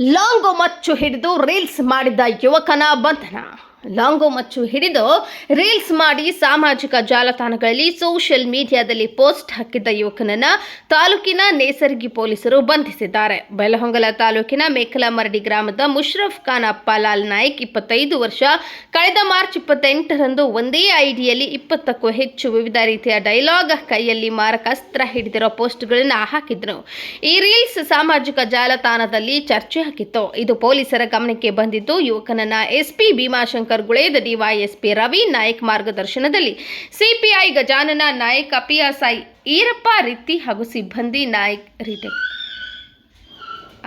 Long ಮಚ್ಚು ಹಿಡಿದು reels ಮಾಡಿದ್ದ ಯುವಕನ ಬಂಧನ. ಲಾಂಗು ಮಚ್ಚು ಹಿಡಿದು ರೀಲ್ಸ್ ಮಾಡಿ ಸಾಮಾಜಿಕ ಜಾಲತಾಣಗಳಲ್ಲಿ ಸೋಷಿಯಲ್ ಮೀಡಿಯಾದಲ್ಲಿ ಪೋಸ್ಟ್ ಹಾಕಿದ್ದ ಯುವಕನನ್ನ ತಾಲೂಕಿನ ನೇಸರ್ಗಿ ಪೊಲೀಸರು ಬಂಧಿಸಿದ್ದಾರೆ. ಬೆಲಹೊಂಗಲ ತಾಲೂಕಿನ ಮೇಕಲಮರಡಿ ಗ್ರಾಮದ ಮುಷ್ರಫ್ ಖಾನ್ ಅಪ್ಪಾಲಾಲ್ ನಾಯ್ಕ್ ಇಪ್ಪತ್ತೈದು ವರ್ಷ, ಕಳೆದ ಮಾರ್ಚ್ ಇಪ್ಪತ್ತೆಂಟರಂದು ಒಂದೇ ಐಡಿಯಲ್ಲಿ ಇಪ್ಪತ್ತಕ್ಕೂ ಹೆಚ್ಚು ವಿವಿಧ ರೀತಿಯ ಡೈಲಾಗ್ ಕೈಯಲ್ಲಿ ಮಾರಕಾಸ್ತ್ರ ಹಿಡಿದಿರೋ ಪೋಸ್ಟ್ಗಳನ್ನು ಹಾಕಿದ್ರು. ಈ ರೀಲ್ಸ್ ಸಾಮಾಜಿಕ ಜಾಲತಾಣದಲ್ಲಿ ಚರ್ಚೆ ಹಾಕಿತ್ತು. ಇದು ಪೊಲೀಸರ ಗಮನಕ್ಕೆ ಬಂದಿದ್ದು ಯುವಕನನ್ನ ಎಸ್ಪಿ ಭೀಮಾಶಂಕರ್ ಗುಳೇದ ಡಿವೈಎಸ್ಪಿ ರವಿ ನಾಯಕ್ ಮಾರ್ಗದರ್ಶನದಲ್ಲಿ ಸಿಪಿಐ ಗಜಾನನ ನಾಯಕ್ ಪಿಎಸ್ಐ ಈರಪ್ಪ ರೀತಿ ಹಾಗೂ ಸಿಬ್ಬಂದಿ ನಾಯಕ್ ರಿಟೆಕ್.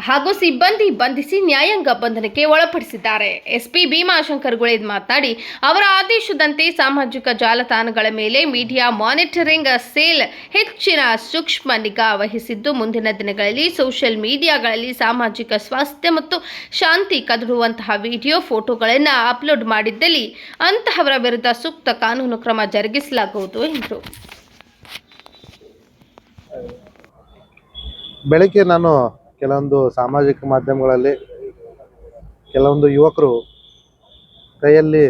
ಹಾಗೂ ಸಿಬ್ಬಂದಿ ಬಂಧಿಸಿ ನ್ಯಾಯಾಂಗ ಬಂಧನಕ್ಕೆ ಒಳಪಡಿಸಿದ್ದಾರೆ. ಎಸ್ಪಿ ಭೀಮಾಶಂಕರ್ ಗುಳೇದ್ ಮಾತನಾಡಿ, ಅವರ ಆದೇಶದಂತೆ ಸಾಮಾಜಿಕ ಜಾಲತಾಣಗಳ ಮೇಲೆ ಮೀಡಿಯಾ ಮಾನಿಟರಿಂಗ್ ಸೇಲ್ ಹೆಚ್ಚಿನ ಸೂಕ್ಷ್ಮ ನಿಗಾ ವಹಿಸಿದ್ದು, ಮುಂದಿನ ದಿನಗಳಲ್ಲಿ ಸೋಷಿಯಲ್ ಮೀಡಿಯಾಗಳಲ್ಲಿ ಸಾಮಾಜಿಕ ಸ್ವಾಸ್ಥ್ಯ ಮತ್ತು ಶಾಂತಿ ಕದಡುವಂತಹ ವಿಡಿಯೋ ಫೋಟೋಗಳನ್ನು ಅಪ್ಲೋಡ್ ಮಾಡಿದ್ದಲ್ಲಿ ಅಂತಹವರ ವಿರುದ್ಧ ಸೂಕ್ತ ಕಾನೂನು ಕ್ರಮ ಜರುಗಿಸಲಾಗುವುದು ಎಂದರು. ಬೆಳಗ್ಗೆ ನಾನು ಕೆಲವೊಂದು ಸಾಮಾಜಿಕ ಮಾಧ್ಯಮಗಳಲ್ಲಿ ಕೆಲವೊಂದು ಯುವಕರು ಕೈಯಲ್ಲಿ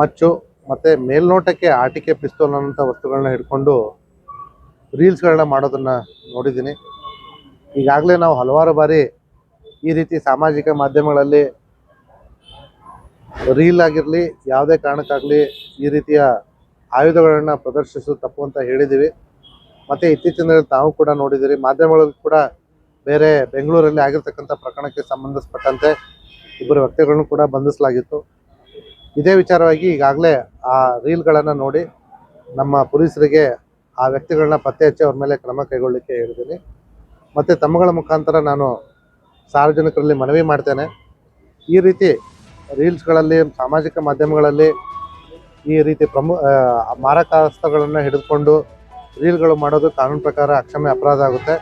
ಮಚ್ಚು ಮತ್ತು ಮೇಲ್ನೋಟಕ್ಕೆ ಆಟಿಕೆ ಪಿಸ್ತೂಲ್ ಅನ್ನೋಂಥ ವಸ್ತುಗಳನ್ನ ಹಿಡ್ಕೊಂಡು ರೀಲ್ಸ್ಗಳನ್ನ ಮಾಡೋದನ್ನು ನೋಡಿದ್ದೀನಿ. ಈಗಾಗಲೇ ನಾವು ಹಲವಾರು ಬಾರಿ ಈ ರೀತಿ ಸಾಮಾಜಿಕ ಮಾಧ್ಯಮಗಳಲ್ಲಿ ರೀಲ್ ಆಗಿರಲಿ, ಯಾವುದೇ ಕಾರಣಕ್ಕಾಗಲಿ ಈ ರೀತಿಯ ಆಯುಧಗಳನ್ನು ಪ್ರದರ್ಶಿಸೋದು ತಪ್ಪು ಅಂತ ಹೇಳಿದ್ದೀವಿ. ಮತ್ತು ಇತ್ತೀಚಿನ ತಾವು ಕೂಡ ನೋಡಿದಿರಿ ಮಾಧ್ಯಮಗಳಲ್ಲಿ ಕೂಡ ಬೇರೆ ಬೆಂಗಳೂರಲ್ಲಿ ಆಗಿರ್ತಕ್ಕಂಥ ಪ್ರಕರಣಕ್ಕೆ ಸಂಬಂಧಿಸಪಟ್ಟಂತೆ ಇಬ್ಬರು ವ್ಯಕ್ತಿಗಳನ್ನು ಕೂಡ ಬಂಧಿಸಲಾಗಿತ್ತು. ಇದೇ ವಿಚಾರವಾಗಿ ಈಗಾಗಲೇ ಆ ರೀಲ್ಗಳನ್ನು ನೋಡಿ ನಮ್ಮ ಪೊಲೀಸರಿಗೆ ಆ ವ್ಯಕ್ತಿಗಳನ್ನ ಪತ್ತೆ ಹಚ್ಚಿ ಅವ್ರ ಮೇಲೆ ಕ್ರಮ ಕೈಗೊಳ್ಳಲಿಕ್ಕೆ ಹೇಳಿದ್ದೀನಿ. ಮತ್ತು ತಮ್ಮಗಳ ಮುಖಾಂತರ ನಾನು ಸಾರ್ವಜನಿಕರಲ್ಲಿ ಮನವಿ ಮಾಡ್ತೇನೆ. ಈ ರೀತಿ ರೀಲ್ಸ್ಗಳಲ್ಲಿ, ಸಾಮಾಜಿಕ ಮಾಧ್ಯಮಗಳಲ್ಲಿ ಈ ರೀತಿ ಪ್ರಮು ಮಾರಕಾಸ್ತ್ರಗಳನ್ನು ಹಿಡಿದುಕೊಂಡು ರೀಲ್ಗಳು ಮಾಡೋದು ಕಾನೂನು ಪ್ರಕಾರ ಅಕ್ಷಮ್ಯ ಅಪರಾಧ ಆಗುತ್ತೆ.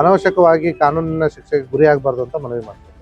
ಅನವಶ್ಯಕವಾಗಿ ಕಾನೂನಿನ ಶಿಕ್ಷೆಗೆ ಗುರಿಯಾಗಬಾರ್ದು ಅಂತ ಮನವಿ ಮಾಡ್ತೀನಿ.